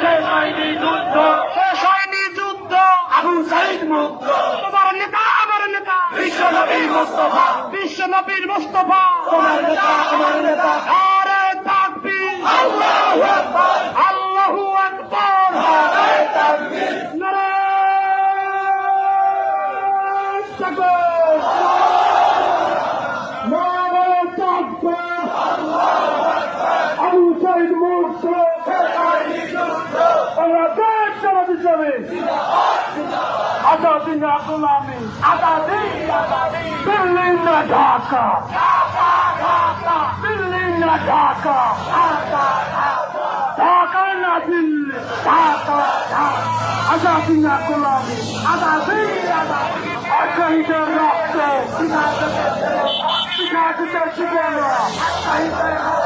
শেষ হয়নি যুদ্ধ। শেষ হয়নি যুদ্ধ। আবু সাইদ মুক্ত তোমার নেতা আমার নেতা। বিশ্ব নবী মোস্তফা। বিশ্ব নবীর মুস্তফা। তোমার নেতা আমার নেতা। আরে তাকবীর। আল্লাহু আকবার। আল্লাহু আকবার। নারায়ে তাকবীর। নারায়ে তাকবীর নারায়ে তাকবীর আবু সাইদ মুক্ত শেষ হয়নি যুদ্ধ বাংলাদেশ জামাত ইসলামী আজাদিন গোলামি আজাদি দিল্লি না ঢাকা। দিল্লি না ঢাকা। ঢাকা না দিল্লি। ঢাকা আজাদিন গোলামি আজাদি শহীদের রক্তে। শিখাতে শিখানো শিখাতে